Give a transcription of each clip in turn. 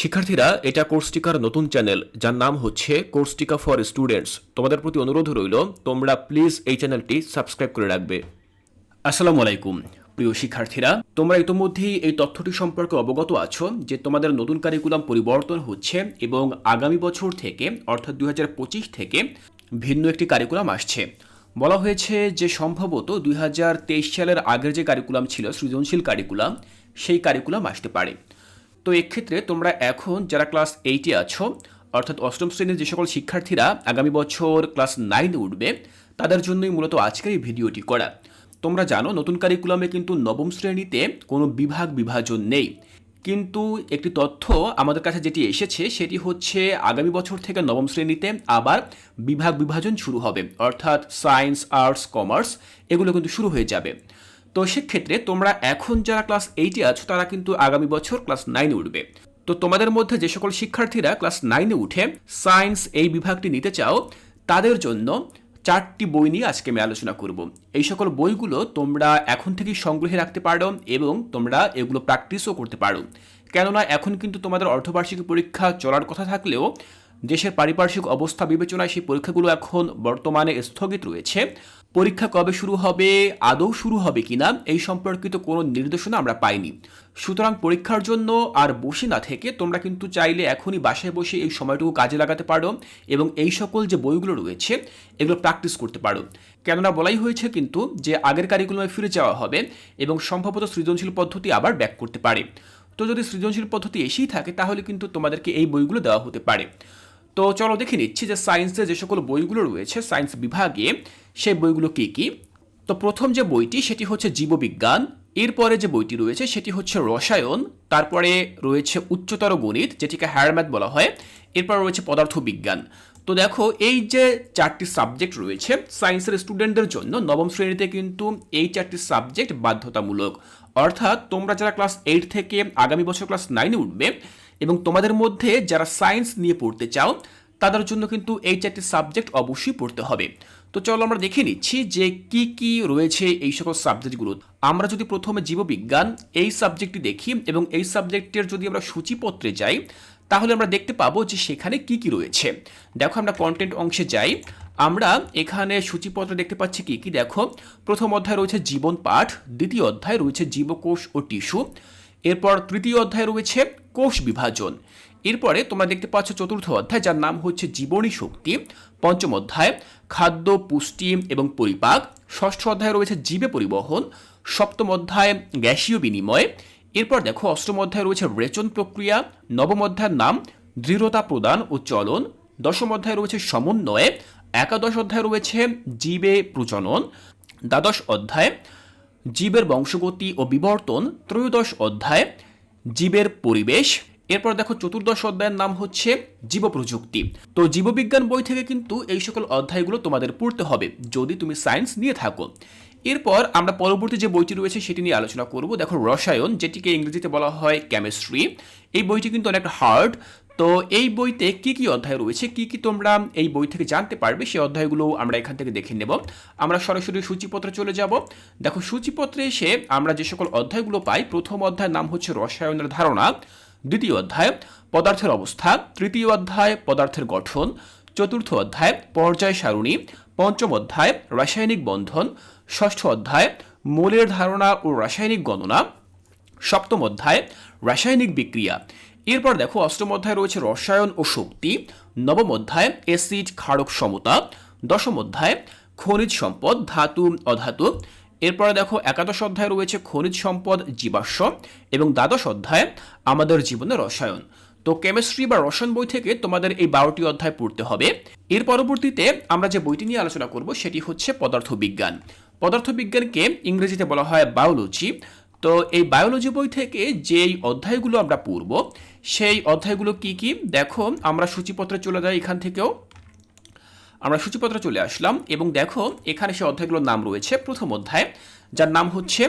শিক্ষার্থীরা এটা কোর্সটিকার নতুন চ্যানেল যার নাম হচ্ছে কোর্সটিকা ফর স্টুডেন্টস তোমাদের প্রতি অনুরোধ রইল, তোমরা প্লিজ এই চ্যানেলটি সাবস্ক্রাইব করে রাখবে। আসসালামু আলাইকুম। প্রিয় শিক্ষার্থীরা, তোমরা ইতোমধ্যেই এই তথ্যটি সম্পর্কে অবগত আছো যে তোমাদের নতুন কারিকুলাম পরিবর্তন হচ্ছে এবং আগামী বছর থেকে, অর্থাৎ দুই হাজার পঁচিশ থেকে ভিন্ন একটি কারিকুলাম আসছে। বলা হয়েছে যে সম্ভবত দুই হাজার তেইশ সালের আগের যে কারিকুলাম ছিল, সৃজনশীল কারিকুলাম সেই কারিকুলাম আসতে পারে। তো এক্ষেত্রে তোমরা এখন যারা ক্লাস এইটে আছো, অর্থাৎ অষ্টম শ্রেণির যে সকল শিক্ষার্থীরা আগামী বছর ক্লাস নাইনে উঠবে, তাদের জন্যই মূলত আজকের এই ভিডিওটি করা। তোমরা জানো, নতুন কারিকুলামে কিন্তু নবম শ্রেণীতে কোনো বিভাগ বিভাজন নেই। কিন্তু একটি তথ্য আমাদের কাছে যেটি এসেছে, সেটি হচ্ছে আগামী বছর থেকে নবম শ্রেণীতে আবার বিভাগ বিভাজন শুরু হবে। অর্থাৎ সায়েন্স আর্টস কমার্স এগুলো কিন্তু শুরু হয়ে যাবে। তো সেক্ষেত্রে তোমরা এখন যারা ক্লাস এইটে আছো, তারা কিন্তু আগামী বছর ক্লাস নাইনে উঠবে। তো তোমাদের মধ্যে যে সকল শিক্ষার্থীরা ক্লাস নাইনে উঠে সায়েন্স এই বিভাগটি নিতে চাও, তাদের জন্য চারটি বই নিয়ে আজকে আমি আলোচনা করব। এই সকল বইগুলো তোমরা এখন থেকেই সংগ্রহে রাখতে পারো এবং তোমরা এগুলো প্র্যাকটিসও করতে পারো। কেননা এখন কিন্তু তোমাদের অর্ধবার্ষিকী পরীক্ষা চলার কথা থাকলেও দেশের পারিপার্শ্বিক অবস্থা বিবেচনায় সেই পরীক্ষাগুলো এখন বর্তমানে স্থগিত রয়েছে। পরীক্ষা কবে শুরু হবে, আদৌ শুরু হবে কিনা, এই সম্পর্কিত কোনো নির্দেশনা আমরা পাইনি। সুতরাং পরীক্ষার জন্য আর বসে না থেকে তোমরা কিন্তু চাইলে এখনই বাসায় বসে এই সময়টুকু কাজে লাগাতে পারো এবং এই সকল যে বইগুলো রয়েছে, এগুলো প্র্যাকটিস করতে পারো। কেননা বলাই হয়েছে কিন্তু যে আগের কারিকুলামে ফিরে যাওয়া হবে এবং সম্ভবত সৃজনশীল পদ্ধতি আবার ব্যাক করতে পারে। তো যদি সৃজনশীল পদ্ধতি এসেই থাকে তাহলে কিন্তু তোমাদেরকে এই বইগুলো দেওয়া হতে পারে। তো চলো দেখে নিচ্ছি যে সায়েন্সে যে সকল বইগুলো রয়েছে সায়েন্স বিভাগে, সেই বইগুলো কী কী? তো প্রথম যে বইটি, সেটি হচ্ছে জীববিজ্ঞান। এরপরে যে বইটি রয়েছে, সেটি হচ্ছে রসায়ন। তারপরে রয়েছে উচ্চতর গণিত, যেটিকে হায়ার ম্যাথ বলা হয়। এরপর রয়েছে পদার্থবিজ্ঞান। তো দেখো, এই যে চারটি সাবজেক্ট রয়েছে সায়েন্সের স্টুডেন্টদের জন্য নবম শ্রেণীতে কিন্তু এই চারটি সাবজেক্ট বাধ্যতামূলক। অর্থাৎ তোমরা যারা ক্লাস এইট থেকে আগামী বছর ক্লাস নাইনে উঠবে এবং তোমাদের মধ্যে যারা সায়েন্স নিয়ে পড়তে চাও, তাদের জন্য কিন্তু এই চারটি সাবজেক্ট অবশ্যই পড়তে হবে। তো চলো আমরা দেখে নিচ্ছি যে কি কি রয়েছে এই সকল সাবজেক্টগুলো আমরা যদি প্রথমে জীববিজ্ঞান, এই সাবজেক্টটি দেখি এবং এই সাবজেক্টের যদি আমরা সূচিপত্রে যাই, তাহলে আমরা দেখতে পাবো যে সেখানে কি কি রয়েছে। দেখো আমরা কন্টেন্ট অংশে যাই। আমরা এখানে সূচিপত্র দেখতে পাচ্ছি কি কি। দেখো, প্রথম অধ্যায় রয়েছে জীবন পাঠ, দ্বিতীয় অধ্যায় রয়েছে জীবকোষ ও টিস্যু। এরপর তৃতীয় অধ্যায় রয়েছে কোষ বিভাজন। এরপরে তোমরা দেখতে পাচ্ছ চতুর্থ অধ্যায়, যার নাম হচ্ছে জীবনী শক্তি। পঞ্চম অধ্যায়, খাদ্য, পুষ্টি এবং পরিপাক। ষষ্ঠ অধ্যায় রয়েছে জীবে পরিবহন। সপ্তম অধ্যায়, গ্যাসীয় বিনিময়। এরপর দেখো, অষ্টম অধ্যায় রয়েছে রেচন প্রক্রিয়া। নবম অধ্যায়ের নাম দৃঢ়তা প্রদান ও চলন। দশম অধ্যায় রয়েছে সমন্বয়ে। একাদশ অধ্যায় রয়েছে জীবে প্রজনন। দ্বাদশ অধ্যায় জীবের বংশগতি ও বিবর্তন ত্রয়োদশ অধ্যায়, জীবের পরিবেশ। এরপর দেখো চতুর্দশ অধ্যায়ের নাম হচ্ছে জীব প্রযুক্তি তো জীববিজ্ঞান বই থেকে কিন্তু এই সকল অধ্যায়গুলো তোমাদের পড়তে হবে, যদি তুমি সায়েন্স নিয়ে থাকো। এরপর আমরা পরবর্তী যে বইটি রয়েছে সেটি নিয়ে আলোচনা করব। দেখো রসায়ন, যেটিকে ইংরেজিতে বলা হয় কেমিস্ট্রি এই বইটি কিন্তু অনেক হার্ড তো এই বইতে কি কি অধ্যায় রয়েছে? কি কি তোমরা এই বই থেকে জানতে পারবে? সেই অধ্যায়গুলো আমরা এখান থেকে দেখে নেব। আমরা সরাসরি সূচিপত্রে চলে যাব। দেখো, সূচিপত্রে এসে আমরা যে সকল অধ্যায়গুলো পাই, প্রথম অধ্যায়ের নাম হচ্ছে রসায়নের ধারণা, দ্বিতীয় অধ্যায় পদার্থের অবস্থা, তৃতীয় অধ্যায় পদার্থের গঠন, চতুর্থ অধ্যায় পর্যায় সারণী, পঞ্চম অধ্যায় রাসায়নিক বন্ধন, ষষ্ঠ অধ্যায় মৌলের ধারণা ও রাসায়নিক গণনা, সপ্তম অধ্যায় রাসায়নিক বিক্রিয়া। এরপর দেখো অষ্টম অধ্যায় রয়েছে রসায়ন ও শক্তি, নবম অধ্যায় এসিড ক্ষারক সমতা, দশম অধ্যায় খনিজ সম্পদ, ধাতু, অধাতু। এরপরে দেখো একাদশ অধ্যায় রয়েছে খনিজ সম্পদ, জীবাশ্ম এবং দ্বাদশ অধ্যায় আমাদের জীবনে রসায়ন। তো কেমিস্ট্রি বা রসায়ন বই থেকে তোমাদের এই বারোটি অধ্যায় পড়তে হবে। এর পরবর্তীতে আমরা যে বইটি নিয়ে আলোচনা করব সেটি হচ্ছে পদার্থবিজ্ঞান। পদার্থবিজ্ঞানকে ইংরেজিতে বলা হয় বায়োলজি তো এই বায়োলজি বই থেকে যেই অধ্যায়গুলো আমরা পড়ব সেই অধ্যায়গুলো কি কি? দেখো, আমরা সূচিপত্রে চলে যাই এখান থেকেও। আমরা সূচিপত্রে চলে আসলাম এবং দেখো, এখানে সে অধ্যায়গুলোর নাম রয়েছে। প্রথম অধ্যায়, যার নাম হচ্ছে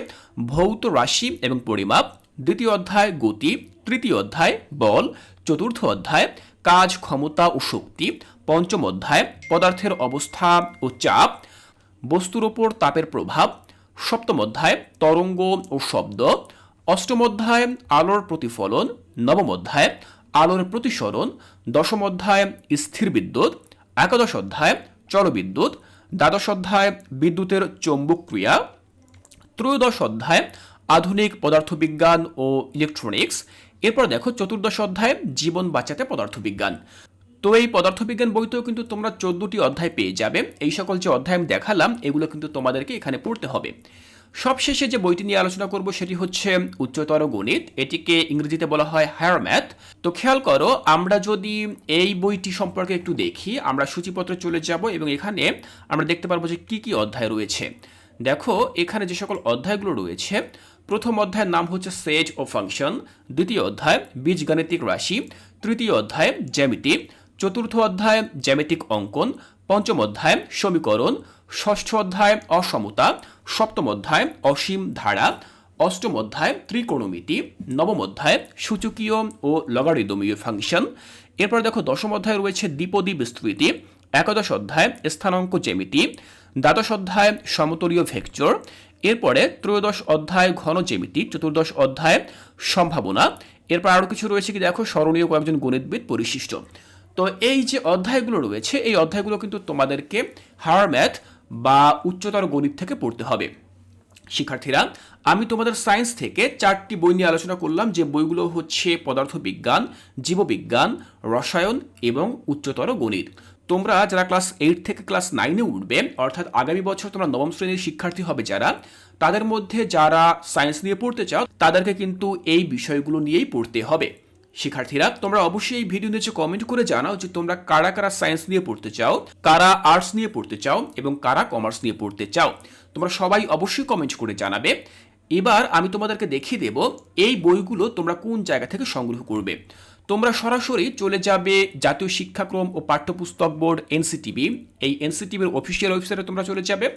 ভৌত রাশি এবং পরিমাপ। দ্বিতীয় অধ্যায়, গতি। তৃতীয় অধ্যায়, বল। চতুর্থ অধ্যায়, কাজ, ক্ষমতা ও শক্তি। পঞ্চম অধ্যায়, পদার্থের অবস্থা ও চাপ। বস্তুর ওপর তাপের প্রভাব। সপ্তম অধ্যায়, তরঙ্গ ও শব্দ। অষ্টম অধ্যায়, আলোর প্রতিফলন। নবম অধ্যায়, আলোর প্রতিসরণ, দশম অধ্যায়, স্থির বিদ্যুৎ, একাদশ অধ্যায় জলবিদ্যুৎ দ্বাদশ অধ্যায়, বিদ্যুতের চৌম্বক ক্রিয়া, ত্রয়োদশ অধ্যায়, আধুনিক পদার্থবিজ্ঞান ও ইলেকট্রনিক্স এরপর দেখো চতুর্দশ অধ্যায়, জীবন বাঁচাতে পদার্থবিজ্ঞান। তো এই পদার্থবিজ্ঞান বইতেও কিন্তু তোমরা চোদ্দটি অধ্যায় পেয়ে যাবে। এই সকল যে অধ্যায় আমি দেখালাম, এগুলো কিন্তু তোমাদেরকে এখানে পড়তে হবে। সবশেষে যে বইটি নিয়ে আলোচনা করব সেটি হচ্ছে উচ্চতর গণিত। এটিকে ইংরেজিতে বলা হয় হায়ার ম্যাথ তো খেয়াল করো, আমরা যদি এই বইটি সম্পর্কে একটু দেখি, আমরা সূচিপত্রে চলে যাব এবং এখানে আমরা দেখতে পারব যে কী কী অধ্যায় রয়েছে। দেখো, এখানে যে সকল অধ্যায়গুলো রয়েছে, প্রথম অধ্যায়ের নাম হচ্ছে সেজ ও ফাংশন দ্বিতীয় অধ্যায় বীজগাণিতিক রাশি, তৃতীয় অধ্যায় জ্যামিতি, চতুর্থ অধ্যায় জ্যামিতিক অঙ্কন পঞ্চম অধ্যায়, সমীকরণ, ষষ্ঠ অধ্যায়, অসমতা, সপ্তম অধ্যায়, অসীম ধারা, অষ্টম অধ্যায়, ত্রিকোণমিতি, নবম অধ্যায়, সূচকীয় ও লগারিদমীয় ফাংশন। এরপর দেখো দশম অধ্যায় রয়েছে দ্বিপদী বিস্তৃতি, একাদশ অধ্যায়, স্থানাঙ্ক জ্যামিতি, দ্বাদশ অধ্যায়, সমতলীয় ভেক্টর, এরপরে ত্রয়োদশ অধ্যায়, ঘন জ্যামিতি, চতুর্দশ অধ্যায়, সম্ভাবনা, এরপর আরও কিছু রয়েছে কি দেখো? স্মরণীয় কয়েকজন গণিতবিদ পরিশিষ্ট। তো এই যে অধ্যায়গুলো রয়েছে, এই অধ্যায়গুলো কিন্তু তোমাদেরকে হায়ার ম্যাথ বা উচ্চতর গণিত থেকে পড়তে হবে। শিক্ষার্থীরা, আমি তোমাদের সায়েন্স থেকে চারটি বই নিয়ে আলোচনা করলাম, যে বইগুলো হচ্ছে পদার্থবিজ্ঞান, জীববিজ্ঞান, রসায়ন এবং উচ্চতর গণিত। তোমরা যারা ক্লাস এইট থেকে ক্লাস নাইনে উঠবে, অর্থাৎ আগামী বছর তোমরা নবম শ্রেণির শিক্ষার্থী হবে যারা, তাদের মধ্যে যারা সায়েন্স নিয়ে পড়তে চাও, তাদেরকে কিন্তু এই বিষয়গুলো নিয়েই পড়তে হবে। শিক্ষার্থীরা, তোমরা অবশ্যই এই ভিডিও নিচে কমেন্ট করে জানাও যে তোমরা কারা কারা সায়েন্স নিয়ে পড়তে চাও, কারা আর্টস নিয়ে পড়তে চাও এবং কারা কমার্স নিয়ে পড়তে চাও। তোমরা সবাই অবশ্যই কমেন্ট করে জানাবে। এবার আমি তোমাদেরকে দেখিয়ে দেব এই বইগুলো তোমরা কোন জায়গা থেকে সংগ্রহ করবে। তোমরা সরাসরি চলে যাবে জাতীয় শিক্ষাক্রম ও পাঠ্যপুস্তক বোর্ড এনসিটিভি এই এনসিটিভির অফিসিয়াল ওয়েবসাইটে তোমরা চলে যাবে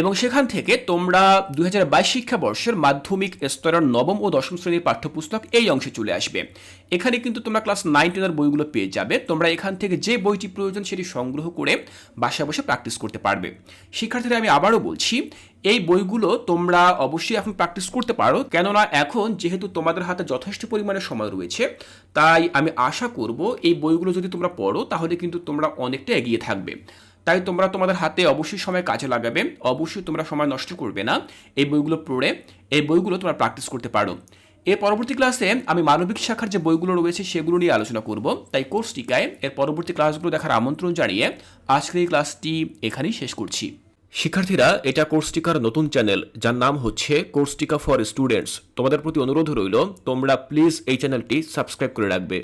এবং সেখান থেকে তোমরা দু হাজার বাইশ শিক্ষাবর্ষের মাধ্যমিক স্তরের নবম ও দশম শ্রেণির পাঠ্যপুস্তক এই অংশে চলে আসবে। এখানে কিন্তু তোমরা ক্লাস নাইন টেনের বইগুলো পেয়ে যাবে। তোমরা এখান থেকে যে বইটি প্রয়োজন সেটি সংগ্রহ করে বাসায় বসে প্র্যাকটিস করতে পারবে। শিক্ষার্থীরা, আমি আবারও বলছি এই বইগুলো তোমরা অবশ্যই এখন প্র্যাকটিস করতে পারো। কেননা এখন যেহেতু তোমাদের হাতে যথেষ্ট পরিমাণে সময় রয়েছে, তাই আমি আশা করব এই বইগুলো যদি তোমরা পড়ো, তাহলে কিন্তু তোমরা অনেকটা এগিয়ে থাকবে। তাই তোমরা তোমাদের হাতে অবশ্যই সময় কাজে লাগাবে, অবশ্যই তোমরা সময় নষ্ট করবে না। এই বইগুলো পড়ে, এই বইগুলো তোমরা প্র্যাকটিস করতে পারো। এর পরবর্তী ক্লাসে আমি মানবিক শাখার যে বইগুলো রয়েছে, সেগুলো নিয়ে আলোচনা করব। তাই কোর্স টিকায় এর পরবর্তী ক্লাসগুলো দেখার আমন্ত্রণ জানিয়ে আজকের এই ক্লাসটি এখানেই শেষ করছি। শিক্ষার্থীরা, এটা কোর্সটিকার নতুন চ্যানেল, যার নাম হচ্ছে কোর্সটিকা ফর স্টুডেন্টস। তোমাদের প্রতি অনুরোধ রইল, তোমরা প্লিজ এই চ্যানেলটি সাবস্ক্রাইব করে রাখবে।